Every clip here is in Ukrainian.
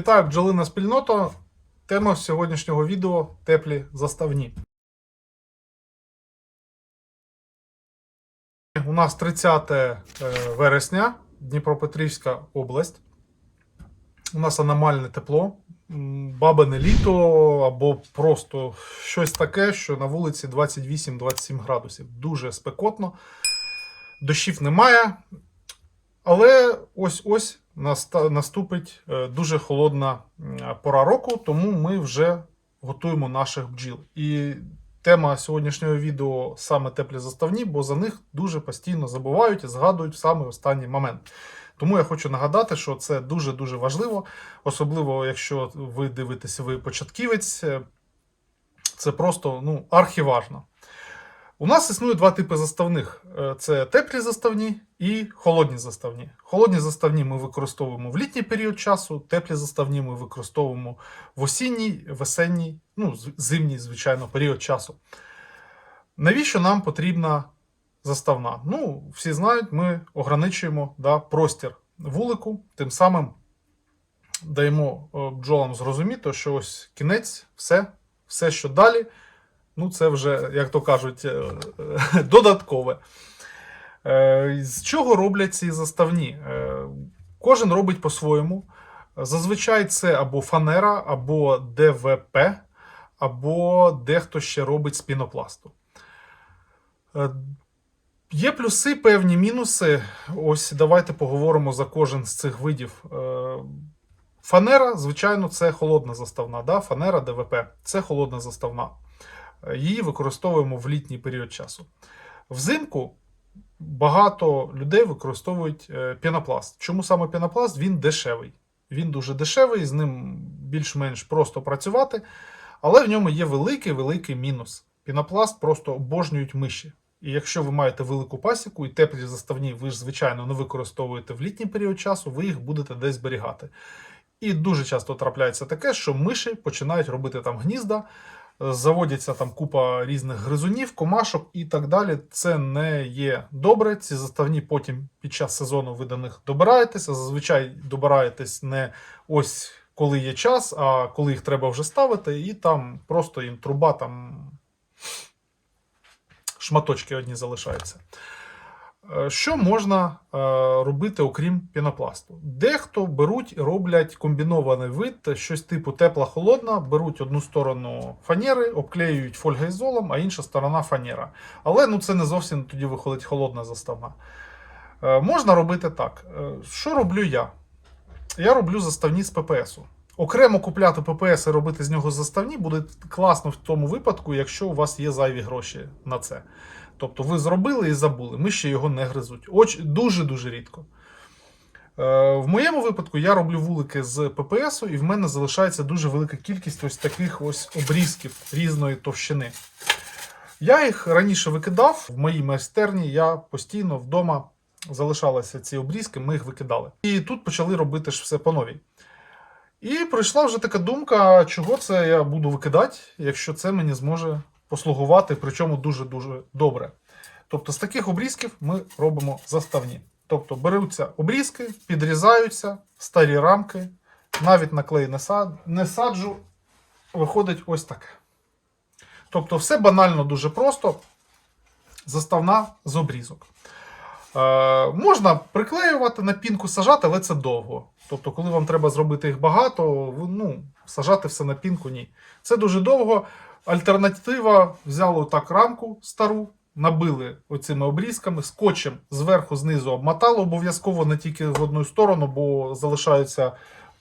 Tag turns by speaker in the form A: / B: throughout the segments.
A: Вітаю, бджолина спільнота. Тема сьогоднішнього відео теплі заставні. У нас 30 е, вересня, Дніпропетрівська область. У нас аномальне тепло, бабине літо або просто щось таке, що на вулиці 28-27 градусів. Дуже спекотно, дощів немає. Але ось ось наступить е, дуже холодна пора року, тому ми вже готуємо наших бджіл. І тема сьогоднішнього відео саме теплі заставні, бо за них дуже постійно забувають і згадують в самий останній момент. Тому я хочу нагадати, що це дуже дуже важливо, особливо якщо ви дивитеся, ви початківець. е, Це просто ну, архіважно. У нас існує два типи заставних: Е, це теплі заставні і холодні заставні. Холодні заставні ми використовуємо в літній період часу, теплі заставні ми використовуємо в осінній, весенній, ну, зимній, звичайно, період часу. Навіщо нам потрібна заставна? Ну, всі знають, ми ограничуємо да, простір вулику, тим самим даємо е, бджолам зрозуміти, що ось кінець, все, все, що далі, ну це вже, як то кажуть, е, е, додаткове. Е, З чого роблять ці заставні? Кожен робить по-своєму. Зазвичай це або фанера, або ДВП, або дехто ще робить з пінопласту. Є плюси, певні мінуси. Ось давайте поговоримо за кожен з цих видів. Фанера, звичайно, це холодна заставна. Да? Фанера ДВП це холодна заставна. Її використовуємо в літній період часу. Взимку багато людей використовують е, пінопласт. Чому саме пінопласт? Він дешевий. Він дуже дешевий, з ним більш-менш просто працювати, але в ньому є великий великий мінус. Пінопласт просто обожнюють миші. І якщо ви маєте велику пасіку і теплі заставні, ви ж, звичайно, не використовуєте в літній період часу, ви їх будете десь зберігати. І дуже часто трапляється таке, що миші починають робити там гнізда, заводяться там купа різних гризунів, комашок і так далі. Це не є добре. Ці заставні потім під час сезону ви до них добираєтеся. Зазвичай добираєтесь не ось коли є час, а коли їх треба вже ставити, і там просто їм труба там шматочки одні залишаються. Е, Що можна е, робити, окрім пінопласту? Дехто беруть і роблять комбінований вид, щось типу тепла-холодна, беруть одну сторону фанери, обклеюють фольгоізолом, а інша сторона фанера. Але ну, це не зовсім тоді виходить холодна заставна. Е, Можна робити так. Що роблю я? Я роблю заставні з ППСу. Окремо купляти ППС і робити з нього заставні буде класно в тому випадку, якщо у вас є зайві гроші на це. Тобто ви зробили і забули, ми ще його не гризуть. Дуже-дуже рідко. Е, в моєму випадку я роблю вулики з ППСу, і в мене залишається дуже велика кількість ось таких ось обрізків різної товщини. Я їх раніше викидав в моїй майстерні, я постійно вдома залишалися ці обрізки, ми їх викидали. І тут почали робити ж все по новій. І прийшла вже така думка, чого це я буду викидати, якщо це мені зможе послугувати, причому дуже-дуже добре. Тобто з таких обрізків ми робимо заставні. Тобто беруться обрізки, підрізаються, старі рамки, навіть на клей не, сад, не саджу, виходить ось таке. Тобто, все банально дуже просто. Заставна з обрізок. Е, можна приклеювати на пінку, сажати, але це довго. Тобто, коли вам треба зробити їх багато, ну, сажати все на пінку ні. Це дуже довго. Альтернатива взяли так рамку стару, набили оцими обрізками, скотчем зверху, знизу обмотали обов'язково не тільки в одну сторону, бо залишаються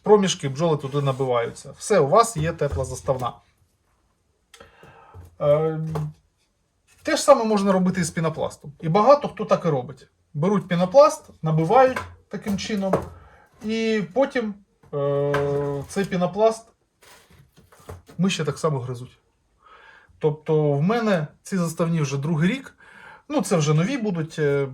A: проміжки, бджоли туди набиваються. Все, у вас є тепла заставна. Е, те ж саме можна робити і з пінопластом. І багато хто так і робить. Беруть пінопласт, набивають таким чином, і потім е, цей пінопласт миші так само гризуть. Тобто, в мене ці заставні вже другий рік. Ну, це вже нові будуть. е,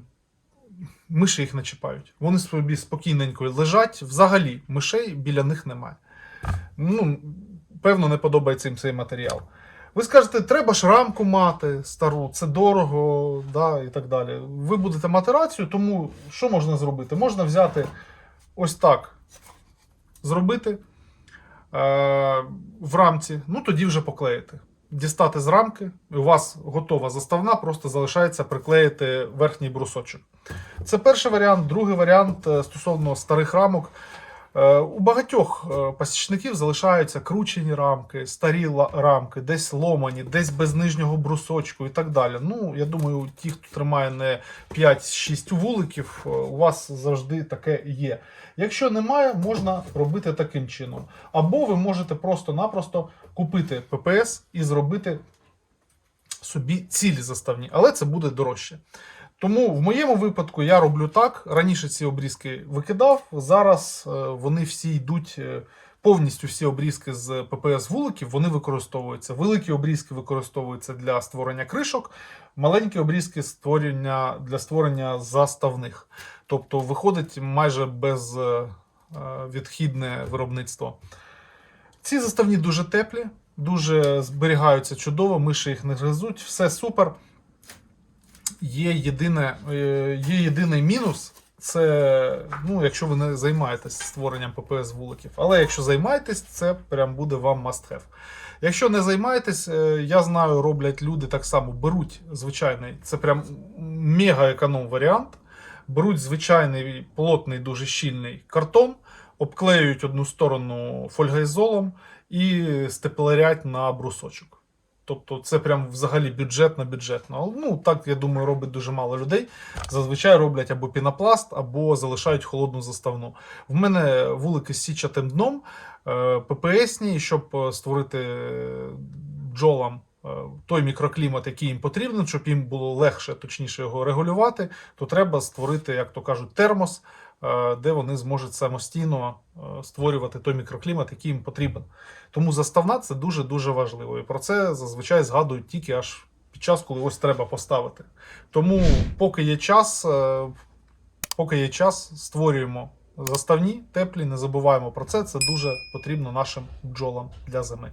A: Миші їх не чіпають. Вони собі спокійненько лежать. Взагалі, мишей біля них немає. Ну, певно, не подобається їм цей матеріал. Ви скажете, треба ж рамку мати стару, це дорого, да, і так далі. Ви будете мати рацію, тому що можна зробити? Можна взяти ось так, зробити в рамці, ну тоді вже поклеїти. Дістати з рамки, і у вас готова заставна, просто залишається приклеїти верхній брусочок. Це перший варіант. Другий варіант е, стосовно старих рамок. Е, У багатьох е, пасічників залишаються кручені рамки, старі рамки, десь ломані, десь без нижнього брусочку і так далі. Ну, я думаю, ті, хто тримає не 5-6 вуликів, е, у вас завжди таке є. Якщо немає, можна робити таким чином. Або ви можете просто-напросто купити ППС і зробити собі цілі заставні, але це буде дорожче. Тому в моєму випадку я роблю так. Раніше ці обрізки викидав. Зараз е, вони всі йдуть е, повністю всі обрізки з ППС вуликів, вони використовуються. Великі обрізки використовуються для створення кришок, маленькі обрізки створення для створення заставних. Тобто виходить майже без е, виробництво. Ці заставні дуже теплі, дуже зберігаються чудово, миші їх не гризуть, все супер. Є, єдине, е, є єдиний мінус. Це, ну, якщо ви не займаєтесь створенням ППС вуликів. Але якщо займаєтесь, це прям буде вам must have. Якщо не займаєтесь, е, я знаю, роблять люди так само, беруть звичайний, це прям мега економ варіант. Беруть звичайний плотний, дуже щільний картон, обклеюють одну сторону фольгоізолом і степлерять на брусочок. Тобто це прям взагалі бюджетно бюджетно. Ну так я думаю, робить дуже мало людей. Зазвичай роблять або пінопласт, або залишають холодну заставну. В мене вулики з січатим дном, е, ППСні, щоб е, створити е, бджолам е, той мікроклімат, який їм потрібен, щоб їм було легше, точніше його регулювати, то треба створити, як то кажуть, термос, де вони зможуть самостійно е, створювати той мікроклімат, який їм потрібен. Тому заставна це дуже-дуже важливо. І про це зазвичай згадують тільки аж під час, коли ось треба поставити. Тому, поки є час, е, поки є час, створюємо заставні, теплі, не забуваємо про це. Це дуже потрібно нашим бджолам для зими.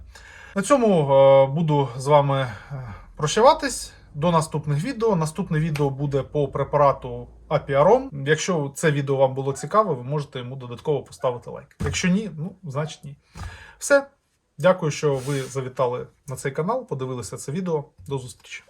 A: На цьому е, буду з вами е, прощаватись. До наступних відео. Наступне відео буде по препарату Апіаром. Якщо це відео вам було цікаве, ви можете йому додатково поставити лайк. Якщо ні, ну значить ні. Все. Дякую, що ви завітали на цей канал, подивилися це відео. До зустрічі.